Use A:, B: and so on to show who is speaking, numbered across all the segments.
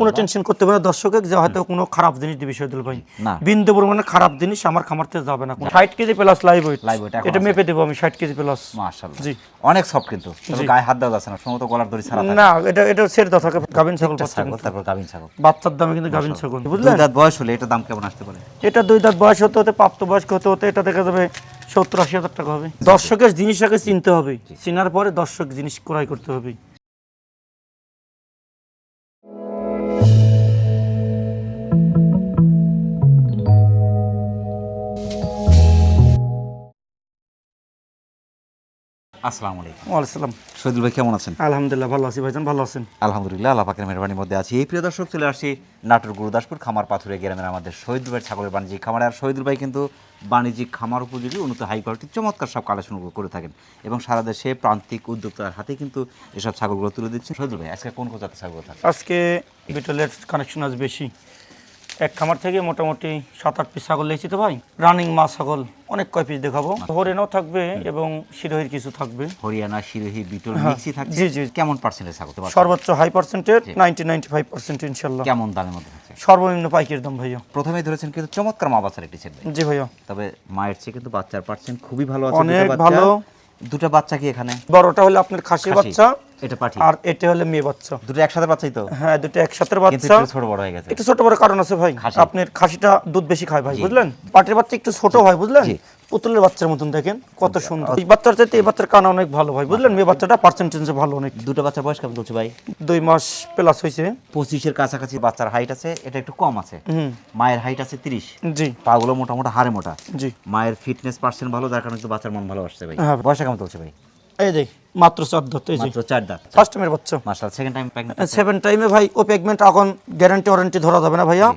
A: কোনো টেনশন করতে হবে না। দর্শকে যে হয়তো কোনো খারাপ জিনিস দিবে শহীদুল ভাই। বিন্দু পরিমাণে খারাপ জিনিস আমার খামার থেকে যাবে না। ষাট kg plus live weight
B: weight এখন
A: এটা মেপে দেবো আমি ষাট কেজি প্লাস
B: মাশাআল্লাহ।
A: জি।
B: অনেক সফট কিন্তু। গায়ে হাত দেওয়া যাচ্ছে না। সম্ভবত গলার দড়ি ছাড়া
A: না এটা এটা সেট দেওয়া থাকে গাভিন ছাগল
B: তারপর গাভিন ছাগল।
A: বাচ্চার দামে কিন্তু গাভিন ছাগল।
B: দুই
A: বুঝলেন?
B: দাঁত বয়স হলে এটা দাম কেমন আসতে পারে?
A: এটা দুই দাঁত বয়স হতে হতে প্রাপ্ত বয়স্ক হতে হতে এটা দেখা যাবে সত্তর আশি হাজার টাকা হবে। দর্শকের জিনিস আগে চিনতে হবে। চিনার পরে দর্শক জিনিস ক্রয় করতে হবে।
B: আসসালামু আলাইকুম।
A: ওয়ালাইকুম
B: শহীদুল ভাই কেমন আছেন?
A: আলহামদুলিল্লাহ ভালো আছি ভাইজান ভালো আছেন?
B: আলহামদুলিল্লাহ আল্লাহ পাকের মেহরবানির মধ্যে আছি। এই প্রিয় দর্শক চলে আসছি নাটোর গুরুদাসপুর খামার পাথুরে গ্রামের আমাদের শহীদুল ভাই ছাগলের বাণিজ্যিক খামার। আর শহীদুল ভাই কিন্তু বাণিজ্যিক খামার উপযোগী উন্নত হাই কোয়ালিটির চমৎকার সব কালেকশনগুলো করে থাকেন। এবং সারা দেশে প্রান্তিক উদ্যোক্তার হাতে কিন্তু এসব ছাগলগুলো তুলে দিচ্ছেন। শহীদুল ভাই আজকে কোন কোন জাতের ছাগল থাকে
A: আজকে বিটলের কানেকশন আজ বেশি। এক খামার থেকে মোটামুটি সাত আট পিস ছাগল লেছি তো ভাই। রানিং মা ছাগল অনেক কয় পিস দেখাবো। হরেনও থাকবে এবং শিরোহির কিছু থাকবে।
B: হরিয়ানা সিরোহি বিটল
A: হ্যাঁ,
B: মিক্সি থাকে
A: জি, জি।
B: কেমন পার্সেন্টের ছাগল?
A: সর্বোচ্চ হাই পার্সেন্টের নাইনটি নাইনটি ফাইভ পার্সেন্ট ইনশাল্লাহ।
B: কেমন দামের মধ্যে
A: সর্বনিম্ন পাইকের দাম ভাইয়া।
B: প্রথমে ধরেছেন কিন্তু চমৎকার মা বাচ্চার একটি ছেলে।
A: জি ভাইয়া।
B: তবে মায়ের চেয়ে কিন্তু বাচ্চার পার্সেন্ট খুবই ভালো আছে
A: অনেক ভালো।
B: দুটো বাচ্চা কি এখানে?
A: বড়টা হলো আপনার খাসি। বাচ্চা
B: এটা পাঠি।
A: আর এটা হলে মেয়ে বাচ্চা।
B: দুটো একসাথে বাচ্চাই তো?
A: হ্যাঁ দুটো একসাথে বাচ্চা।
B: ছোট বড় হয়ে গেছে।
A: একটু ছোট বড় কারণ আছে ভাই। আপনার খাসিটা দুধ বেশি খায় ভাই বুঝলেন? পাটির বাচ্চা একটু ছোট হয় বুঝলেন। পুতুলের বাচ্চার মতন দেখেন কত সুন্দর। এই বাচ্চার চাইতে এই বাচ্চার কানা অনেক ভালো ভাই বুঝলেন? মেয়ে বাচ্চাটা পার্সেন্টেজ ভালো অনেক।
B: দুটো বাচ্চা বয়স কেমন চলছে ভাই?
A: দুই মাস প্লাস হয়েছে
B: পঁচিশের কাছাকাছি বাচ্চার হাইট আছে এটা একটু কম আছে। মায়ের হাইট আছে তিরিশ।
A: জি।
B: পাগুলো মোটামুটি হাড়ে মোটা।
A: জি।
B: মায়ের ফিটনেস পার্সেন্ট ভালো যার কারণে বাচ্চার মন ভালো আসছে ভাই।
A: হ্যাঁ।
B: বয়স কেমন চলছে ভাই?
A: এই দেখ মাত্র চার দাঁত এই যে।
B: মাত্র চার দাঁত
A: ফার্স্ট টাইমের বাচ্চা।
B: সেকেন্ড টাইম প্রেগনেন্ট
A: সেভেন টাইমে ভাই ও পেগমেন্ট এখন গ্যারান্টি ওয়ারেন্টি ধরা যাবে না ভাইয়া।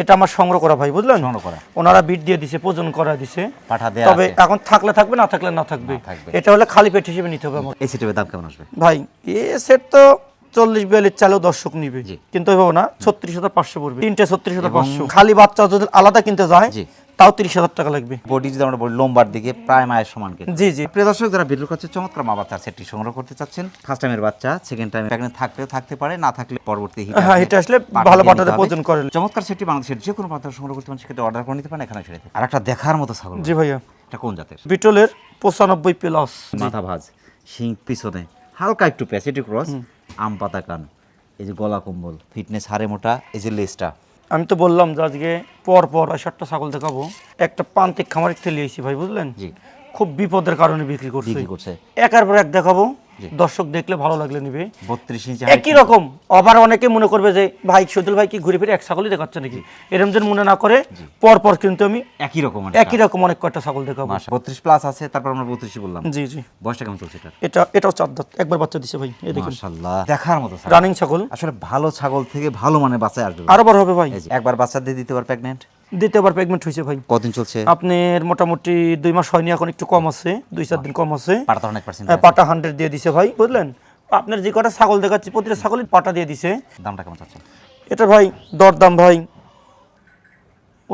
A: এটা আমার সংগ্রহ করা ভাই বুঝলেন?
B: সংগ্রহ করা।
A: ওনারা বিট দিয়ে দিছে করা দিছে।
B: পাঠা দেয়া
A: তবে এখন থাকলে থাকবে না থাকলে না থাকবে? এটা হলে খালি পেট হিসেবে নিতে হবে আমার
B: এই সেটের দাম কেমন আসবে?
A: ভাই এ সেট তো চল্লিশ বিয়াল্লিশ চালেও দর্শক নিবে। কিন্তু এভাবে না ছত্রিশ হাজার পাঁচশো পড়বে। তিনটে ছত্রিশ হাজার পাঁচশো। খালি বাচ্চা যদি আলাদা কিনতে যায়। তাও তিরিশ হাজার টাকা লাগবে।
B: বডি যদি আমরা বলি লম্বার দিকে প্রায় মায়ের সমান
A: জি জি।
B: প্রিয় দর্শক যারা বিদ্যুৎ করছে চমৎকার মা বাচ্চা সেটটি সংগ্রহ করতে চাচ্ছেন। ফার্স্ট টাইমের বাচ্চা সেকেন্ড টাইম প্রেগনেন্ট থাকলেও থাকতে পারে না থাকলে পরবর্তী
A: হ্যাঁ, হিটে আসলে ভালো
B: হবে।
A: প্রয়োজন করে।
B: চমৎকার সেটটি বাংলাদেশের যে কোনো প্রান্ত সংগ্রহ করতে পারেন সেক্ষেত্রে অর্ডার করে নিতে পারেন এখানে ছেড়ে আর একটা দেখার মতো ছাগল।
A: জি ভাইয়া।
B: এটা কোন জাতের?
A: বিটলের পঁচানব্বই প্লাস
B: মাথা ভাজ শিং পিছনে হালকা একটু প্যাসিটি ক্রস আম পাতা কান এই যে গলা কম্বল ফিটনেস হারে মোটা এই যে লেজটা
A: আমি তো বললাম যে আজকে পর পর সাতটা ছাগল দেখাবো। একটা প্রান্তিক খামার থেকে লিয়েছি ভাই বুঝলেন? খুব বিপদের কারণে বিক্রি করছি।
B: করছে।
A: একার পর এক দেখাবো। দর্শক দেখলে ভালো লাগলে নিবে।
B: বত্রিশ ইঞ্চি
A: একই রকম। আবার অনেকে মনে করবে যে ভাই সদুল ভাই কি ঘুরে ফিরে এক ছাগলই দেখাচ্ছে নাকি? এরম যেন মনে না করে পর পর কিন্তু আমি
B: একই রকম
A: একই রকম অনেক কয়টা ছাগল দেখাবো।
B: বত্রিশ প্লাস আছে তারপর আমরা বত্রিশই বললাম।
A: জি জি।
B: বয়সটা কেমন চলছে এটা
A: এটা এটাও চার দাঁত। একবার বাচ্চা দিছে ভাই এই দেখুন।
B: মাশাআল্লাহ। দেখার মতো
A: রানিং ছাগল।
B: আসলে ভালো ছাগল থেকে ভালো মানে বাচ্চা আসবে
A: আরও বড় হবে ভাই।
B: একবার বাচ্চা দিয়ে দিতে পার প্রেগনেন্ট
A: দ্বিতীয়বার প্রেগনেন্ট হয়েছে ভাই।
B: কদিন চলছে?
A: আপনার মোটামুটি দুই মাস হয়নি এখন একটু কম আছে দুই চার দিন কম আছে।
B: পাটা
A: হান্ড্রেড দিয়ে দিছে ভাই বুঝলেন? আপনার যে কটা ছাগল দেখাচ্ছি প্রতিটা ছাগলই পাটা দিয়ে দিছে।
B: দামটা কেমন চাচ্ছেন?
A: এটা ভাই দরদাম ভাই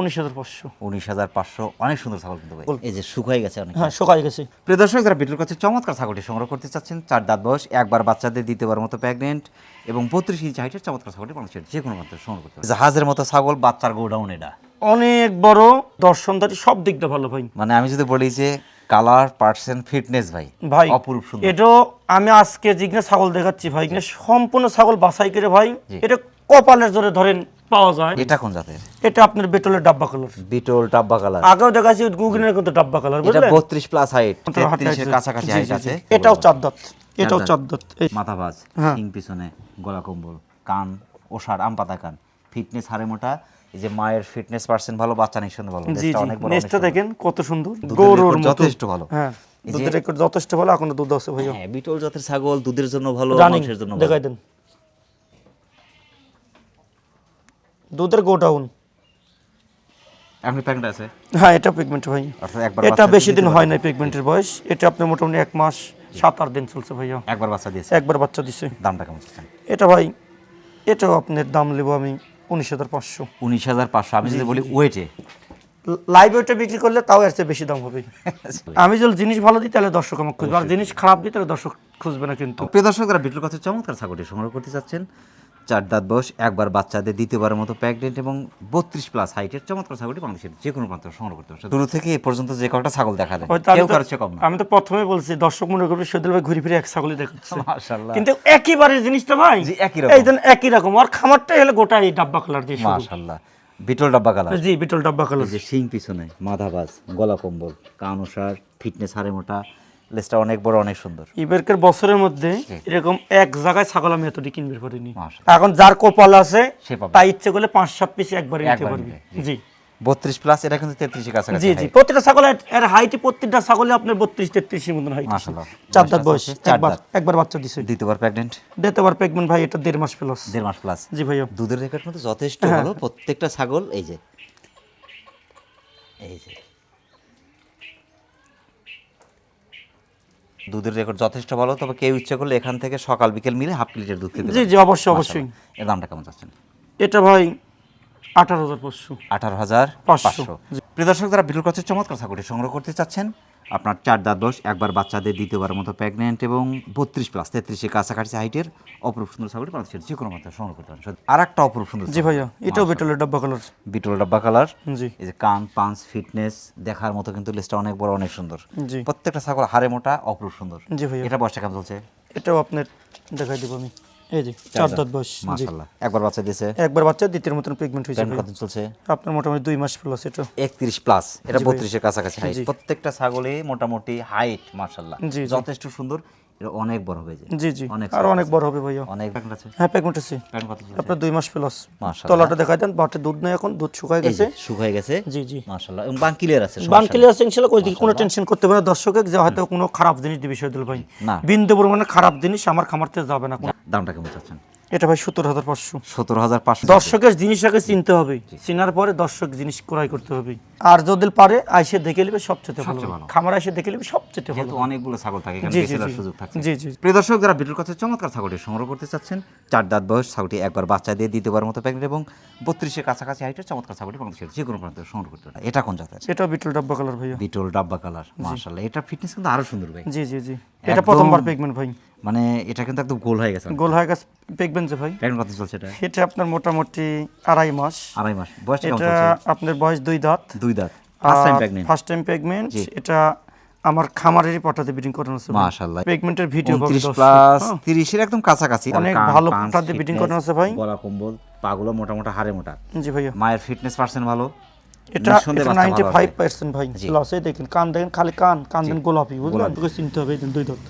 A: উনিশ হাজার পাঁচশো।
B: উনিশ হাজার পাঁচশো অনেক সুন্দর ছাগল কিন্তু ভাই। এই যে শুকাই গেছে অনেক
A: হ্যাঁ শোকাই গেছে।
B: প্রিয় দর্শক যারা বিটুর কাছে চমৎকার ছাগলটি সংগ্রহ করতে চাচ্ছেন চার দাঁত বয়স একবার বাচ্চাদের দ্বিতীয়বার মতো প্রেগনেন্ট এবং বত্রিশ ইঞ্চি হাইটের চমৎকার ছাগলটি মানুষের যে কোনো মাত্রায় সংগ্রহ করতে। জাহাজের মতো ছাগল বাচ্চার গোডাউন এটা।
A: অনেক বড় দর্শনদারি সব দিকটা ভালো ভাই।
B: মানে আমি যদি বলি যে কালার পার্সেন্ট ফিটনেস ভাই
A: ভাই
B: অপরূপ সুন্দর।
A: এটাও আমি আজকে যেখানে ছাগল দেখাচ্ছি ভাই। এখানে সম্পূর্ণ ছাগল বাছাই করে ভাই। এটা কপালের জোরে ধরেন পাওয়া যায়।
B: এটা কোন জাতের?
A: এটা আপনার বেটলের ডাব্বা কালার
B: বিটল টাব্বা কালার
A: আগেও দেখাচ্ছি গুগলিনের কিন্তু ডাব্বা কালার
B: এটা
A: বুঝলেন?
B: বত্রিশ প্লাস হাইট
A: হাটটা
B: তেত্রিশের
A: আছে।
B: কাছাকাছি হাইট আছে।
A: এটাও চার দাঁত। এটাও। চার দাঁত।
B: মাথা ভাজ
A: হ্যাঁ।
B: পিছনে গলা কম্বল কান ওষার আম পাতা কান। ফিটনেস হারে মোটা এই যে মায়ের ফিটনেস পার্সেন্ট ভালো বাচ্চা নিঃসন্দেহে ভালো অনেক বড়, সুন্দর।
A: দেখেন কত সুন্দর গরুর
B: যথেষ্ট ভালো।
A: হ্যাঁ দুধের রেকর্ড যথেষ্ট ভালো এখনও দুধ আছে ভাইয়া
B: হ্যাঁ বিটল জাতের ছাগল দুধের জন্য ভালো মাংসের জন্য ভালো।
A: দেখাই দেন। দুধের গোডাউন।
B: আপনি প্যাকেট আছে?
A: হ্যাঁ এটা পিগমেন্ট ভাই।
B: একবার
A: এটা বেশি দিন হয় না পিগমেন্টের বয়স। এটা আপনি মোটামুটি এক মাস সাত আট দিন চলছে ভাইয়া
B: একবার বাচ্চা দিয়েছে।
A: একবার বাচ্চা দিছে।
B: দামটা কেমন
A: এটা ভাই এটাও আপনার দাম নেব আমি উনিশ হাজার পাঁচশো।
B: উনিশ হাজার পাঁচশো। আমি যদি বলি ওয়েটে?
A: লাইভ ওয়েটে বিক্রি করলে তাও এর চেয়ে বেশি দাম হবে। আমি যদি জিনিস ভালো দিই তাহলে দর্শক আমাকে খুঁজবে। আর জিনিস খারাপ দিই তাহলে দর্শক খুঁজবে না কিন্তু।
B: প্রিয় দর্শকরা যারা কথা চমৎকার ছাগলটি সংগ্রহ করতে চাচ্ছেন চার দাঁত বয়স একবার বাচ্চাদের দ্বিতীয়বারের মতো প্রেগনেন্ট এবং বত্রিশ প্লাস হাইটের চমৎকার ছাগলটি বাংলাদেশের যে কোনো প্রান্ত সংগ্রহ করতে পারছে শুরু থেকে এ পর্যন্ত যে কটা ছাগল দেখা কেউ
A: তো-
B: কম
A: আমি তো প্রথমে বলছি দর্শক মনে করবে শহীদুল ভাই ঘুরে ফিরে এক ছাগলই দেখাচ্ছে
B: মাশাআল্লাহ।
A: কিন্তু একইবারের জিনিসটা ভাই
B: জি, একই রকম।
A: এই একই রকম। আর খামারটাই হলো গোটা এই ডাব্বা কালার দিয়ে শুরু।
B: মাশাআল্লাহ। বিটল ডাব্বা কালার।
A: জি বিটল ডাব্বা কালার।
B: যে শিং পিছনে মাথাবাজ গলা কম্বল কান অনুসার ফিটনেস হারে মোটা লেজটা অনেক বড় অনেক সুন্দর।
A: ইবেরকের বছরের মধ্যে এরকম এক জায়গায় ছাগল আমি এতটি কিনবে পারিনি। এখন যার কপাল আছে। তাই ইচ্ছে করলে পাঁচ সাত পিস একবারে নিতে পারবে। জি।
B: বত্রিশ প্লাস এটা কিন্তু তেত্রিশের কাছাকাছি
A: জি জি। প্রত্যেকটা ছাগল এর হাইটে প্রত্যেকটা ছাগলে আপনার বত্রিশ তেত্রিশের মতন হাইট চার দাঁত বয়স একবার। একবার বাচ্চা দিছে।
B: দ্বিতীয়বার প্রেগনেন্ট
A: দিতে পার প্রেগনেন্ট ভাই এটা দেড় মাস প্লাস
B: দেড় মাস প্লাস
A: জি ভাইয়া।
B: দুধের রেকর্ড মতো যথেষ্ট
A: হ্যাঁ।
B: ভালো প্রত্যেকটা ছাগল এই যে। এই যে। দুধের রেকর্ড যথেষ্ট ভালো তবে কেউ ইচ্ছে করলে এখান থেকে সকাল বিকেল মিলে হাফ লিটার দুধ খেতে
A: জি জি অবশ্যই অবশ্যই।
B: এর দামটা কেমন চাচ্ছেন?
A: এটা ভাই আঠারো হাজার পাঁচশো।
B: আঠারো হাজার
A: পাঁচশো।
B: প্রিয় দর্শক যারা বিলুর কাছে চমৎকার ছাগলটি সংগ্রহ করতে চাচ্ছেন আপনার চার দাঁত বয়স একবার বাচ্চাদের দ্বিতীয়বারের মতো প্রেগনেন্ট এবং বত্রিশ প্লাস তেত্রিশের কাছাকাছি হাইটের অপরূপ সুন্দর ছাগলটি বাংলাদেশের যে কোনো মাত্রায় সংগ্রহ করতে পারেন। আর একটা অপরূপ সুন্দর
A: জি ভাইয়া এটাও বিটলের ডাব্বা কালার
B: বিটল ডাব্বা কালার
A: জি।
B: এই যে কান পাঞ্চ ফিটনেস দেখার মতো কিন্তু লেজটা অনেক বড় অনেক সুন্দর।
A: জি।
B: প্রত্যেকটা ছাগল হাড়ে মোটা অপরূপ সুন্দর।
A: জি ভাইয়া।
B: এটা বয়সটা কেমন চলছে?
A: এটাও আপনার দেখাই দেবো আমি। এই যে চার দাঁত বয়স জি।
B: একবার বাচ্চা দিয়েছে
A: একবার বাচ্চা দ্বিতীয় মতন হয়েছে
B: চলছে?
A: আপনার মোটামুটি দুই মাস প্লাস এটা
B: একত্রিশ প্লাস এটা
A: জি ভাই।
B: বত্রিশের কাছাকাছি হাইট প্রত্যেকটা ছাগলে মোটামুটি হাইট
A: জি।
B: যথেষ্ট সুন্দর। এটা অনেক বড় যায়।
A: জি জি।
B: অনেক
A: আর অনেক বড় হবে ভাইয়া।
B: অনেক প্যাকেট আছে।
A: হ্যাঁ আছে? আপনার দুই মাস প্লাস
B: মাশাআল্লাহ।
A: তলাটা দেখাই দেন বাটে দুধ নেই এখন দুধ শুকায় গেছে।
B: শুকায় গেছে।
A: জি জি।
B: মাশাআল্লাহ। এবং বান ক্লিয়ার আছে
A: বান ক্লিয়ার আছে ইনশাআল্লাহ দিকে কোনো টেনশন করতে হবে না। দর্শকে যে হয়তো কোনো খারাপ জিনিস দিবে শহীদুল ভাই।
B: না।
A: বিন্দু পরিমাণে খারাপ জিনিস আমার খামার থেকে যাবে না।
B: দামটা কেমন চাচ্ছেন?
A: এটা ভাই সত্তর হাজার পাঁচশো।
B: সতেরো হাজার পাঁচশো।
A: দর্শকের জিনিস আগে চিনতে হবে। চিনার পরে দর্শক জিনিস ক্রয় করতে হবে। আর যদি পারে আইসে দেখে নেবে সবচেয়ে ভালো। খামার এসে দেখে নেবে সবচেয়ে ভালো।
B: অনেকগুলো ছাগল থাকে সুযোগ থাকে
A: জি জি।
B: প্রিয় দর্শক যারা বিটুর কাছে চমৎকার ছাগলটি সংগ্রহ করতে চাচ্ছেন চার দাঁত বয়স ছাগলটি একবার বাচ্চা দিয়ে দ্বিতীয়বার মতো প্যাকেট এবং বত্রিশের কাছাকাছি হাইটের চমৎকার ছাগলটি বাংলাদেশের যে কোনো প্রান্তে সংগ্রহ করতে পারে এটা কোন জাতের?
A: এটা বিটল ডাব্বা কালার ভাই
B: বিটল ডাব্বা কালার মার্শাল্লাহ এটা ফিটনেস কিন্তু আরও সুন্দর ভাই।
A: জি জি জি। এটা প্রথমবার পেগমেন্ট ভাই।
B: মানে এটা কিন্তু একদম গোল হয়ে গেছে
A: গোল হয়ে গেছে। পেগমেন্ট যে ভাই
B: প্যাকেট কত চলছে এটা?
A: এটা আপনার মোটামুটি আড়াই মাস।
B: আড়াই মাস। বয়সটা কেমন
A: এটা আপনার বয়স দুই দাঁত।
B: দুই দাঁত। First time pregnant
A: first time pregnant এটা আমার খামারেরই পাঠাতে ব্রিডিং করানো আছে
B: মাশাআল্লাহ।
A: পেগমেন্টের ভিডিও পাবে
B: 29
A: দর্শক,
B: প্লাস
A: হ্যাঁ।
B: 30 এর একদম কাছাকাছি।
A: অনেক ভালো
B: পাঞ্চ,
A: পাটা দিয়ে breeding
B: fitness,
A: করানো আছে ভাই।
B: গলা কম্বল পাগুলো মোটা মোটা হাড়ে মোটা।
A: জি ভাইয়া।
B: মায়ের ফিটনেস পার্সেন্ট ভালো।
A: এটা
B: নিঃসন্দেহে বাচ্চা
A: নাইনটি
B: ভালো
A: ফাইভ পার্সেন্ট ভাই। লসে দেখেন কান দেখেন খালি কান কান দেন গোলাপি। বুঝলেন? তোকে চিনতে হবে দুই দাঁত।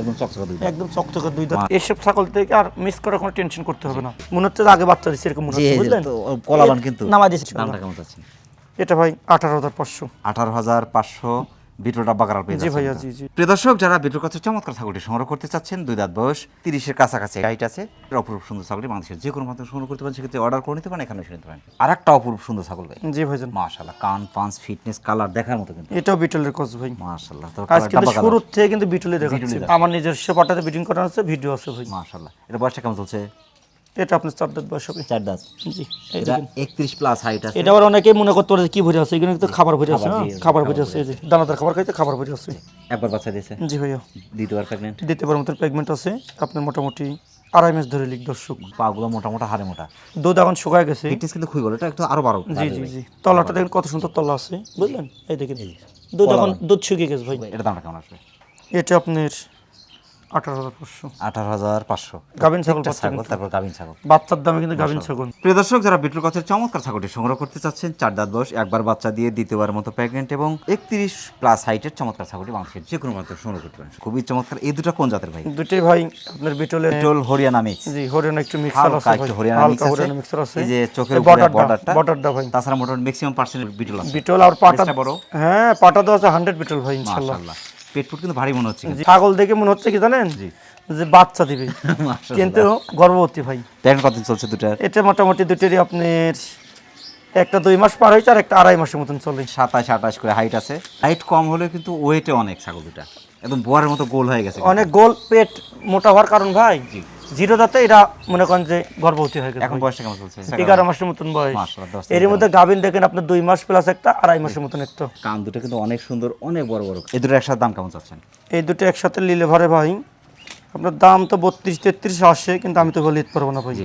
B: একদম চকচকা দুই
A: একদম চকচকে দুই দাঁত। এসব ছাগল থেকে আর মিস করার কোনো টেনশন করতে হবে না। মনে হচ্ছে যে আগে বাচ্চা দিচ্ছে এরকম মনে হচ্ছে বুঝলেন?
B: কলাবান কিন্তু।
A: নামাই দিচ্ছে
B: দামটা কেমন চাচ্ছেন?
A: এটা ভাই আঠারো হাজার পাঁচশো।
B: আঠারো হাজার পাঁচশো বিটল ডাব্বা কালার পেয়ে
A: জি ভাইয়া জি জি।
B: প্রিয় দর্শক যারা বিটুর কাছে চমৎকার ছাগলটি সংগ্রহ করতে চাচ্ছেন দুই দাঁত বয়স তিরিশের কাছাকাছি হাইট আছে অপরূপ সুন্দর ছাগলটি বাংলাদেশের যে কোনো মাধ্যমে সংগ্রহ করতে পারেন সেক্ষেত্রে অর্ডার করে নিতে পারেন এখানে এসে নিতে পারেন। আর একটা অপরূপ সুন্দর ছাগল ভাই।
A: জি ভাইজান।
B: মাশাল্লাহ কান পাঁচ ফিটনেস কালার দেখার মতো কিন্তু।
A: এটাও বিটলের কস ভাই।
B: মাশাল্লাহ তো
A: আজ কিন্তু শুরুর থেকে কিন্তু বিটলে দেখাচ্ছে। আমার নিজস্ব পাটাতে বিডিং করানো আছে ভিডিও আছে ভাই।
B: মাশাল্লাহ এটা বয়সটা কেমন চলছে?
A: এটা আপনার চার দাঁত বয়স হবে।
B: চার দাঁত
A: জি
B: এটা একত্রিশ প্লাস হাইট আছে।
A: এটা আবার অনেকেই মনে করতে পারে কি ভরে আছে এখানে খাবার ভরে আছে
B: খাবার
A: ভরে আছে যে দানাদার খাবার খাইতে খাবার ভরে আছে।
B: একবার বাচ্চা দিয়েছে?
A: জি ভাইয়া।
B: দ্বিতীয়বার প্রেগনেন্ট
A: দ্বিতীয়বার মতো প্রেগনেন্ট আছে আপনার মোটামুটি আড়াই মাস ধরে লিখ দর্শক।
B: পাগুলো মোটা মোটা হাড়ে মোটা।
A: দুধ এখন শুকায় গেছে।
B: ফিটনেস কিন্তু খুবই ভালো এটা একটু আরও বারো
A: জি জি জি। তলাটা দেখেন কত সুন্দর তলা আছে বুঝলেন? এই দেখেন। দুধ এখন দুধ শুকিয়ে গেছে ভাই।
B: এটা দামটা কেমন আসবে?
A: এটা আপনার গাভিন ছাগল
B: একটা
A: বাচ্চা
B: ছাগল
A: কিন্তু।
B: তারপর গাভিন ছাগল।
A: বাচ্চার দামে কিন্তু গাভিন ছাগল।
B: প্রিয় দর্শক যারা বিটুর কাছের চমৎকার ছাগলটি সংগ্রহ করতে চাচ্ছেন চার দাঁত বয়স একবার বাচ্চা দিয়ে দ্বিতীয়বার মতো প্রেগনেন্ট এবং একত্রিশ প্লাস হাইটের চমৎকার ছাগলটি বাংলাদেশের যে কোনো মাত্র সংগ্রহ করতে পারেন। খুবই চমৎকার। এই দুটো কোন জাতের ভাই?
A: দুটোই ভাই আপনার বিটলের
B: পেট্রোল হরিয়ানা মিক্স
A: জি হরিয়ানা একটু মিক্সার আছে
B: একটু হরিয়ানা মিক্স আছে।
A: আছে।
B: এই যে চোখের
A: বর্ডারটা
B: বর্ডারটা
A: বর্ডারটা ভাই।
B: তাছাড়া মোটামুটি ম্যাক্সিমাম পার্সেন্ট বিটুল আছে।
A: বিটল আর পাটা
B: বড়।
A: হ্যাঁ পাটা তো আছে বিটল ভাই
B: মাশাআল্লাহ পেট ফুট কিন্তু ভারী মনে হচ্ছে
A: ছাগল দেখে মনে হচ্ছে কি জানেন? জি। যে বাচ্চা দিবে। কিন্তু গর্ভবতী ভাই।
B: প্যাকেট কত চলছে দুটার।
A: এটা মোটামুটি দুটোরই আপনার একটা দুই মাস পার হয়েছে আর একটা আড়াই মাসের মতন চলে।
B: সাতাশ আঠাশ করে হাইট আছে। হাইট কম হলে কিন্তু ওয়েটে অনেক ছাগল দুটা। একদম বোয়ারের মতো গোল হয়ে গেছে
A: অনেক গোল পেট মোটা হওয়ার কারণ ভাই। জিরো দাঁতে এটা মনে করেন যে গর্ভবতী হয়ে গেছে।
B: এখন বয়সটা কেমন চলছে?
A: এগারো মাসের মতন বয়স। এর মধ্যে গাভিন দেখেন আপনার দুই মাস প্লাস একটা আড়াই মাসের মতন একটা।
B: কান দুটো কিন্তু অনেক সুন্দর অনেক বড় বড়। এই দুটো একসাথে দাম কেমন চাচ্ছেন?
A: এই দুটো একসাথে নিলে ভরে ভাই আপনার দাম তো বত্রিশ তেত্রিশ আসে কিন্তু আমি তো বলে ইত পারব না ভাই।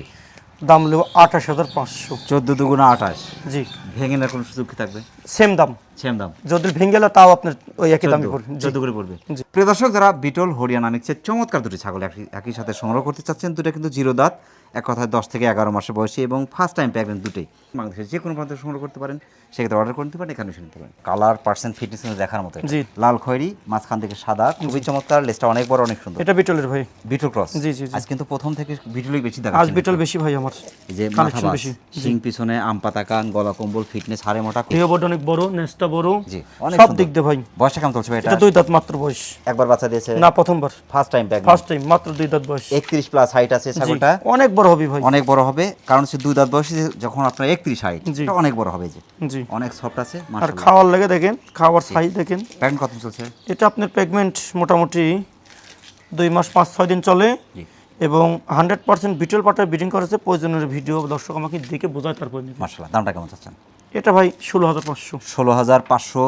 A: দাম নেব আঠাশ হাজার পাঁচশো।
B: চোদ্দ দুগুণা আঠাশ।
A: জি।
B: ভেঙে না কোনো সুযোগ কি থাকবে?
A: সেম দাম।
B: সেম দাম।
A: যদি ভেঙে গেলে তাও আপনার ওই একই দামে পড়বে।
B: চোদ্দ করে পড়বে। প্রিয় দর্শক যারা বিটল হরিয়ানা মিক্সের চমৎকার দুটি ছাগল একই সাথে সংগ্রহ করতে চাচ্ছেন দুটো কিন্তু জিরো দাঁত। এক কথায় দশ থেকে এগারো মাসে বয়সী এবং ফার্স্ট টাইম প্যাকেন দুটোই। বাংলাদেশের যে কোনো প্রান্তে সংগ্রহ করতে পারেন সেক্ষেত্রে অর্ডার করতে পারেন এখানে শুনতে পারেন। কালার পার্সেন্ট ফিটনেস দেখার মতো
A: জি।
B: লাল খয়েরি মাঝখান থেকে সাদা খুবই চমৎকার লেজটা অনেক বড় অনেক সুন্দর।
A: এটা বিটলের ভাই।
B: বিটল ক্রস
A: জি, জি।
B: আজ কিন্তু প্রথম থেকে বিটলই বেশি দেখা
A: আজ বিটল বেশি ভাই আমার।
B: যে মাথা
A: বেশি।
B: শিং পিছনে আম পাতা কান গলা কম্বল ফিটনেস হাড়ে মোটা
A: দেহ বড় অনেক বড় নেসটা বড়।
B: জি অনেক
A: সব দিক দিয়ে ভাই।
B: বয়সটা কেমন চলছে ভাই? এটা
A: দুই দাঁত মাত্র বয়স।
B: একবার বাচ্চা দিয়েছে?
A: না প্রথমবার।
B: ফার্স্ট টাইম প্যাক
A: ফার্স্ট টাইম মাত্র দুই দাঁত বয়স।
B: একত্রিশ প্লাস হাইট আছে ছাগলটা।
A: অনেক বড় হবে ভাই।
B: অনেক বড় হবে কারণ হচ্ছে দুই দাঁত বয়সে যখন আপনার একত্রিশ হাইট। এটা অনেক বড় হবে যে।
A: জি।
B: অনেক সফট আছে
A: আর খাওয়ার লেগে দেখেন খাওয়ার সাইজ দেখেন।
B: প্যাকেট কত চলছে?
A: এটা আপনার পেগমেন্ট মোটামুটি দুই মাস পাঁচ ছয় দিন চলে। এবং হান্ড্রেড পার্সেন্ট বিটল পাটায় বিডিং করেছে প্রয়োজনের ভিডিও দর্শক আমাকে দেখে বোঝায় তারপর নেবে
B: মাশাআল্লাহ দামটা কেমন চাচ্ছেন?
A: এটা ভাই ষোলো হাজার পাঁচশো।
B: ষোলো হাজার পাঁচশো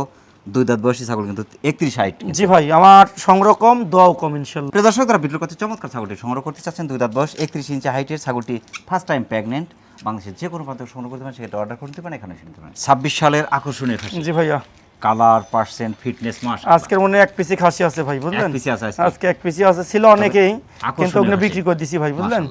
B: দুই দাঁত বয়সী ছাগল কিন্তু একত্রিশ হাইট
A: জি ভাই আমার সংগ্রহ কম দোয়াও কম ইনশাল্লাহ।
B: প্রিয় দর্শক তারা ভিডিওর কাছে চমৎকার ছাগলটি সংগ্রহ করতে চাচ্ছেন দুই দাঁত বয়স একত্রিশ ইঞ্চি হাইটের ছাগলটি ফার্স্ট টাইম প্রেগনেন্ট বাংলাদেশের যে কোনো প্রান্ত সংগ্রহ করতে পারেন সেটা অর্ডার করতে পারেন এখানে শুনতে পারেন ছাব্বিশ সালের আকর্ষণীয়
A: জি ভাইয়া।
B: কালার পার্সেন্ট ফিটনেস মাস
A: আজকের মনে এক পিসি খাসি আছে ভাই বুঝলেন?
B: পিসি আছে আজকে।
A: এক পিসি আছে ছিল অনেকেই কিন্তু ওগুলো বিক্রি করে দিছি ভাই বুঝলেন।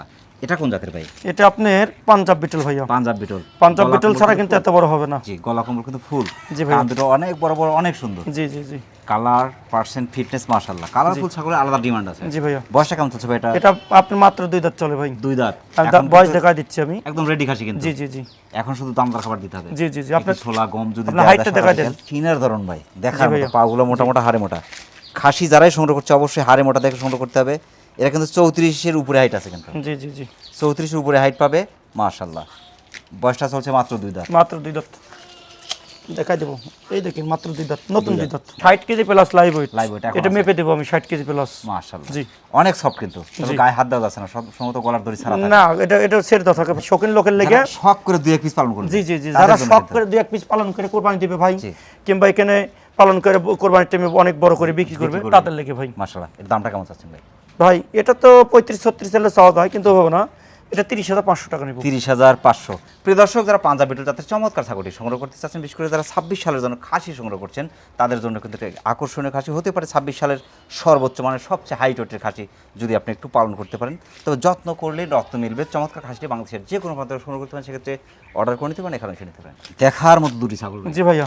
B: এটা কোন জাতের ভাই?
A: এটা আপনার পাঞ্জাব বিটল ভাইয়া।
B: পাঞ্জাব বিটল।
A: পাঞ্জাব বিটল ছাড়া কিন্তু এত বড় হবে না।
B: জি গলা কম্বল কিন্তু ফুল।
A: জি ভাই।
B: দুটো অনেক বড় বড় অনেক সুন্দর।
A: জি জি জি।
B: কালার পার্সেন্ট ফিটনেস মাশাআল্লাহ। কালারফুল ছাগলের আলাদা ডিমান্ড আছে।
A: জি ভাইয়া।
B: বয়সটা কেমন চলছে ভাই এটা?
A: এটা আপনার মাত্র দুই দাঁত চলে ভাই।
B: দুই দাঁত।
A: আমি বয়স দেখা দিচ্ছি আমি।
B: একদম রেডি খাসি কিন্তু।
A: জি জি জি।
B: এখন শুধু দামদার খাবার দিতে হবে।
A: জি জি জি। আপনার
B: ছোলা গম যদি
A: হাইটটা দেখাই দেন।
B: চিনার ধরন ভাই। দেখার
A: জি
B: মতো পাগুলো মোটা মোটা হাড়ে মোটা। খাসি যারাই সংগ্রহ করছে অবশ্যই হাড়ে মোটা দেখে সংগ্রহ করতে হবে। এরা কিন্তু চৌত্রিশের উপরে হাইট আছে কিন্তু।
A: জি জি জি।
B: চৌত্রিশের উপরে হাইট পাবে মাশাল্লাহ বয়সটা চলছে মাত্র দুই দাঁত।
A: মাত্র দুই দাঁত। দেখাই দেবো। এই দেখেন মাত্র দুই দাঁত নতুন দুই দাঁত। ষাট KG plus live weight
B: weight এখন
A: এটা মেপে দেবো আমি ষাট কেজি প্লাস
B: মাশাল্লাহ
A: জি।
B: অনেক সফট কিন্তু গায়ে হাত দেওয়া যাচ্ছে না সব সময় গলার দড়ি ছাড়া
A: না এটা এটা সেট দেওয়া থাকে। শৌখিন লোকের লেগে
B: শখ করে দুই এক পিস পালন করবে।
A: জি জি জি। যারা শখ করে দুই এক পিস পালন করে কোরবানি দিবে ভাই। কিংবা এখানে পালন করে কোরবানির টাইমে অনেক বড় করে বিক্রি করবে
B: করবে।
A: তাদের লেগে ভাই।
B: মাশাল্লাহ এর দামটা কেমন চাচ্ছেন ভাই?
A: ভাই এটা তো পঁয়ত্রিশ ছত্রিশ সালে চাওয়া হয় কিন্তু হবে না। এটা তিরিশ হাজার পাঁচশো টাকা নেব।
B: তিরিশ হাজার পাঁচশো। প্রিয় দর্শক যারা পাঞ্জাব বিটল জাতের চমৎকার ছাগলটি সংগ্রহ করতে চাচ্ছেন বিশেষ করে যারা ছাব্বিশ সালের জন্য খাসি সংগ্রহ করছেন তাদের জন্য কিন্তু একটা আকর্ষণীয় খাসি হতে পারে। ছাব্বিশ সালের সর্বোচ্চ মানের সবচেয়ে হাই টোটের খাসি যদি আপনি একটু পালন করতে পারেন। তবে যত্ন করলে রত্ন মিলবে। চমৎকার খাসিটি বাংলাদেশের যে কোনো প্রান্তে সংগ্রহ করতে পারেন সেক্ষেত্রে অর্ডার করে নিতে পারেন এখানে নিতে পারেন। দেখার মতো দুটি ছাগল
A: জি ভাইয়া।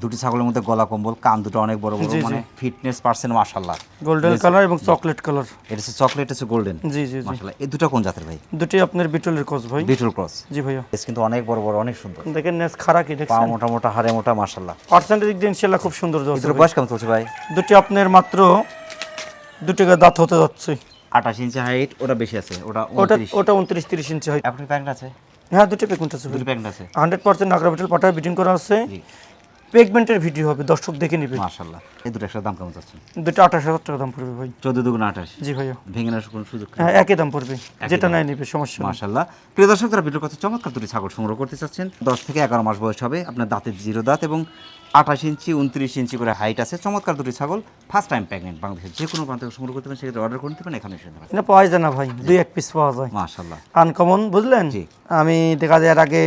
B: দুটি ছাগলের মধ্যে গলা কম্বল কান দুটো অনেক বড় বড়। মানে ফিটনেস পার্সেন্ট মাশাল্লাহ
A: গোল্ডেন কালার এবং চকলেট কালার
B: এটা হচ্ছে চকলেট হচ্ছে গোল্ডেন
A: জি জি
B: মাশাল্লাহ এই দুটো কোন জাতের ভাই?
A: দুটি আপনার বিটলের কস ভাই।
B: বিটল ক্রস
A: জি ভাইয়া।
B: এস কিন্তু অনেক বড় বড় অনেক সুন্দর।
A: দেখেন নেস খারা কি
B: পা
A: দেখছেন
B: মোটা মোটা হাড়ে মোটা
A: পার্সেন্টেজ দিক দিয়ে ইনশাল্লাহ খুব সুন্দর যাচ্ছে
B: দুটো বয়স কেমন চলছে ভাই?
A: দুটি আপনার মাত্র দুটি দাঁত হতে যাচ্ছে।
B: আঠাশ ইঞ্চি হাইট ওটা বেশি আছে ওটা
A: ওটা
B: উনত্রিশ
A: ওটা উনত্রিশ। তিরিশ ইঞ্চি হয়
B: আপনার প্যান্ট আছে?
A: হ্যাঁ দুটি পেগমেন্ট আছে
B: দুটো প্যান্ট আছে।
A: হান্ড্রেড পার্সেন্ট নাগরা বিটল পাটায় বিটিং করা আছে।
B: জি।
A: পেগমেন্টের ভিডিও হবে দর্শক দেখে নিবে।
B: মাশাল্লাহ এই দুটো একসাথে দাম কেমন যাচ্ছে?
A: দুটো আঠাশ হাজার টাকা দাম পড়বে ভাই।
B: চোদ্দ দুগুণ আঠাশ।
A: জি ভাইয়া।
B: ভেঙে নেওয়ার কোনো সুযোগ।
A: হ্যাঁ একই দাম পড়বে। যেটা। নাই নিবে সমস্যা নেই।
B: মাশাল্লাহ প্রিয় দর্শক তারা ভিডিওর কথা চমৎকার দুটি ছাগল সংগ্রহ করতে চাচ্ছেন দশ থেকে এগারো মাস বয়স হবে আপনার দাঁতের জিরো দাঁত এবং আঠাশ ইঞ্চি উনত্রিশ ইঞ্চি করে হাইট আছে। চমৎকার দুটি ছাগল ফার্স্ট টাইম প্রেগনেন্ট বাংলাদেশের যে কোনো প্রান্ত থেকে সংগ্রহ করতে পারেন সেক্ষেত্রে অর্ডার করতে পারেন এখানে এসে
A: এটা পাওয়া যায় না ভাই দুই এক পিস পাওয়া যায়।
B: মাশাল্লাহ
A: আনকমন বুঝলেন?
B: জি।
A: আমি দেখা যায় এর আগে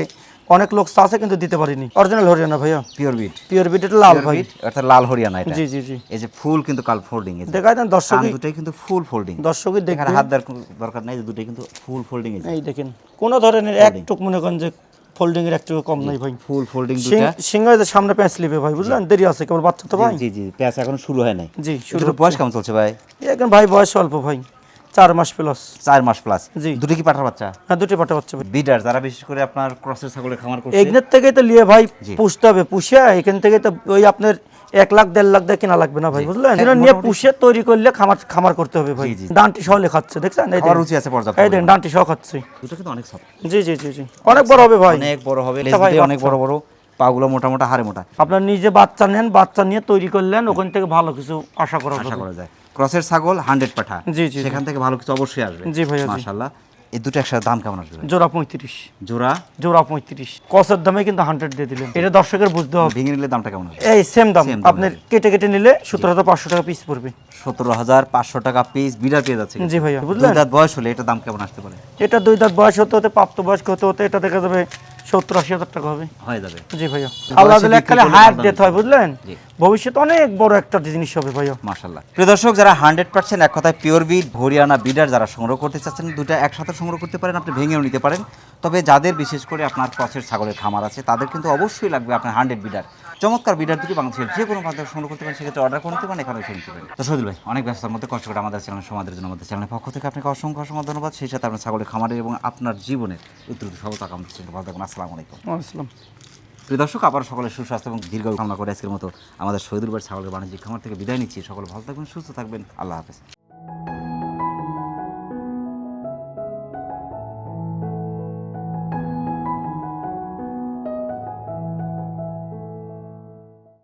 A: অনেক লোক আছে কিন্তু দিতে পারিনি। অরিজিনাল হরিয়ানা ভাইয়া।
B: পিওর বিট
A: পিওর বিট এটা লাল ভাই।
B: অর্থাৎ লাল হরিয়ানা এটা।
A: জি জি জি।
B: এই যে ফুল কিন্তু কাল ফোল্ডিং
A: দেখা যায়
B: কান
A: দর্শকই
B: দুটাই কিন্তু ফুল ফোল্ডিং
A: দর্শকই দেখবে।
B: হাত দরকার নাই যে দুটাই কিন্তু ফুল ফোল্ডিং
A: এই দেখেন কোন ধরনের একটুক মনে করেন যে ফোল্ডিং এর একটু কম নাই ভাই।
B: ফুল ফোল্ডিং দুটা।
A: সিং- যে সামনে প্যাঁচ লিবে ভাই বুঝলেন? দেরি আছে কেবল বাচ্চা তো ভাই।
B: জি জি প্যাচ এখন শুরু হয় নাই।
A: জি শুরু
B: শুরু বয়স কেমন চলছে ভাই?
A: এখন ভাই বয়স অল্প ভাই। চার মাস প্লাস
B: চার মাস প্লাস
A: জি।
B: দুটো কি পাঠার বাচ্চা?
A: হ্যাঁ দুটি বাচ্চা।
B: বিডার যারা বিশেষ করে আপনার ক্রসের ছাগলের খামার করছে।
A: এগনের থেকে তো লিয়ে ভাই পুষতে হবে পুষে এখান থেকে তো ওই আপনার এক লাখ দেড় লাখ দিয়ে কেনা লাগবে না ভাই বুঝলেন?
B: হ্যাঁ,
A: এটা নিয়ে পুষে তৈরি করলে খামার খামার করতে হবে ভাই। ডান্টি সহ দেখছেন? এই
B: রুচি আছে পর্যাপ্ত
A: এই দেখেন ডান্টি সহ খাচ্ছে।
B: দুটো কিন্তু অনেক
A: জি জি জি জি। অনেক বড় হবে ভাই।
B: অনেক বড় হবে
A: আচ্ছা
B: অনেক বড় বড়। পাগুলো মোটা মোটা হাড়ে মোটা।
A: আপনার নিজে বাচ্চা নেন বাচ্চা নিয়ে তৈরি করলেন ওখান থেকে ভালো কিছু আশা করা
B: আশা করা যায়। ক্রসের ছাগল হান্ড্রেড পাঠা।
A: জি, জি।
B: সেখান থেকে ভালো কিছু অবশ্যই আসবে।
A: জি ভাইয়া।
B: মাশাল্লাহ এই দুটো একসাথে দাম কেমন আসবে?
A: জোড়া পঁয়ত্রিশ।
B: জোড়া?
A: জোড়া পঁয়ত্রিশ। কসের দামে কিন্তু হান্ড্রেড দিয়ে দিলেন। এটা দর্শকের বুঝতে হবে।
B: ভেঙে নিলে দামটা কেমন
A: এই সেম দাম। আপনার কেটে কেটে নিলে সতেরো হাজার পাঁচশো টাকা পিস পড়বে।
B: সতেরো হাজার পাঁচশো টাকা পিস বিড়ার পেয়ে যাচ্ছে
A: জি ভাইয়া বুঝলেন?
B: দাঁত বয়স হলে এটা দাম কেমন আসতে পারে?
A: এটা দুই দাঁত বয়স হতে হতে প্রাপ্ত বয়স্ক হতে হতে এটা দেখা যাবে সত্তর আশি হাজার টাকা হবে।
B: হয়ে যাবে।
A: জি ভাইয়া। আল্লাহ দিলে এককালে হায়ার ডেথ হয় বুঝলেন?
B: ভবিষ্যৎ
A: ভবিষ্যতে অনেক বড় একটা জিনিস হবে ভাইয়া।
B: মাশাল্লাহ প্রিয় দর্শক যারা হান্ড্রেড পার্সেন্ট এক কথায় পিওর বিট হরিয়ানা বিডার যারা সংগ্রহ করতে চাচ্ছেন দুটা একসাথে সংগ্রহ করতে পারেন আপনি ভেঙেও নিতে পারেন। তবে যাদের বিশেষ করে আপনার ক্রসের ছাগলের খামার আছে তাদের কিন্তু অবশ্যই লাগবে আপনার হান্ড্রেড বিডার। চমৎকার বিডার দুটি বাংলাদেশের যে কোনো প্রান্তে সংগ্রহ করতে পারেন সেক্ষেত্রে অর্ডার করতে পারেন এখানে এসে নিতে পারেন। তো সদিল ভাই অনেক ব্যস্ততার মধ্যে কষ্ট করে আমাদের চ্যানেল সমাজের জন্য আমাদের চ্যানেলের পক্ষ থেকে আপনাকে অসংখ্য অসংখ্য ধন্যবাদ। সেই সাথে আপনার ছাগলের খামারের এবং আপনার জীবনের উত্তর সফলতা কামনা করছি। ভালো থাকুন আসসালামু আলাইকুম।
A: আসসালাম।
B: প্রিয় দর্শক আবার সকলের সুস্বাস্থ্য এবং দীর্ঘ কামনা করে আজকের মতো আমাদের শহীদুর ছাগলের বাণিজ্যিক খামার থেকে বিদায় নিচ্ছি। সকলে ভালো থাকবেন সুস্থ থাকবেন। আল্লাহ হাফেজ।